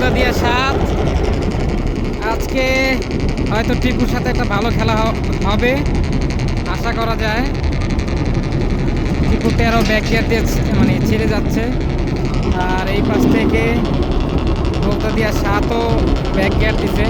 Bag দিয়ে সাত। আজকে হয়তো টিপুর সাথে একটা ভালো খেলা হবে, আশা করা যায়। টিপু আরও ব্যাকিয়ার দিয়ে মানে ছেড়ে যাচ্ছে। আর এই পাশ থেকে ওটা দিয়া সাতও ব্যাকিয়ার দিছে।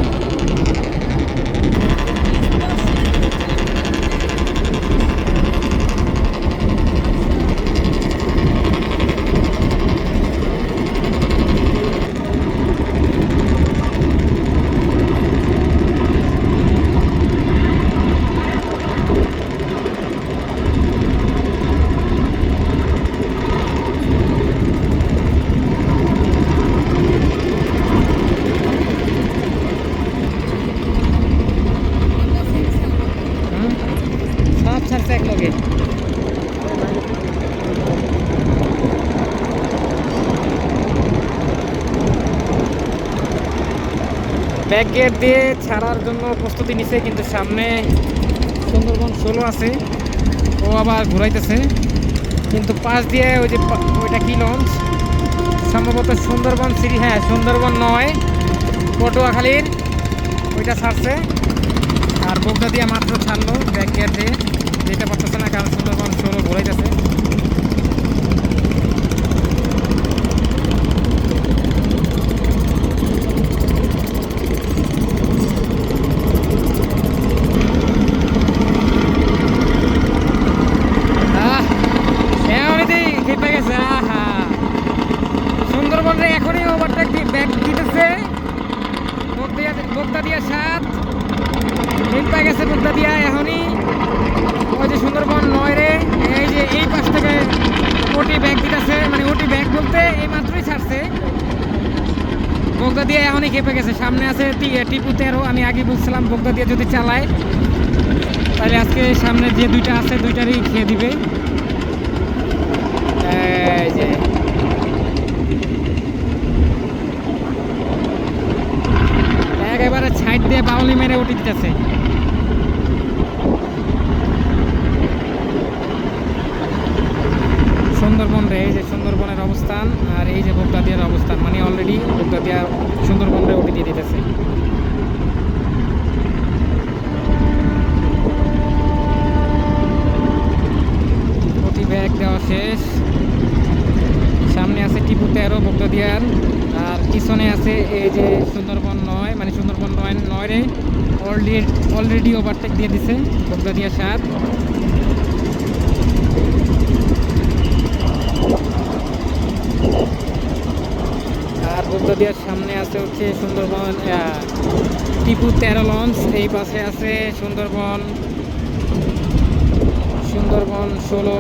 ব্যাক গেট দিয়ে ছাড়ার জন্য প্রস্তুতি নিছে, কিন্তু সামনে সুন্দরবন ষোলো আছে। ও আবার ঘুরাইতেছে। কিন্তু পাশ দিয়ে ওই যে ওইটা কি লঞ্চ সম্ভবত সুন্দরবন সিরি হ্যাঁ সুন্দরবন নয়, পটুয়াখালীর। ওইটা ছাড়ছে। আর বগদা দিয়ে মাত্র ছাড়লো ব্যাক গিয়ার দিয়ে। যেটা পারতেছে না, কারণ সুন্দরবন ষোলো ঘুরাইতেছে আহ, এমনিতেই খেপে গেছে আহা সুন্দরবনে এখনই ওভারটেক ব্যাক দিতেছে বগদা বগদা দিয়ে সাত খেপে গেছে বগদা দিয়া এখনই। ওই যে সুন্দরবন নয় রে। এই যে এই পাশ থেকে ওটি ব্যাগ দিতেছে। মানে ওটি ব্যাগ বলতে এই মাত্রই ছাড়ছে। বগদা দিয়ে এখনই খেপে গেছে। সামনে আছে টিপু তেরো। আমি আগে বলছিলাম বগদা দিয়ে যদি চালায়, তাহলে আজকে সামনে যে দুইটা আছে, দুইটারই খেয়ে দিবে এই যে ছাইড দিয়ে বাউলি মেরে উঠে দিতেছে। সুন্দরবন রে, এই যে সুন্দরবনের অবস্থান আর এই যে বোগদাদিয়ার অবস্থান মানে অলরেডি বোগদাদিয়া সুন্দরবন রে উঠে দিয়ে দিতেছে প্রতি ব্যাগ দেওয়া শেষ সামনে আছে টিপু তেরো বগদাদিয়ার আর পিছনে আছে এই যে সুন্দরবন নয় মানে সুন্দরবন নয় নয় রে অলরেডি ওভারটেক দিয়ে দিছে বগদাদিয়া সাত আর বগদাদিয়ার সামনে আছে হচ্ছে সুন্দরবন টিপু তেরো লঞ্চ, এই পাশে আছে সুন্দরবন সুন্দরবন ষোলো।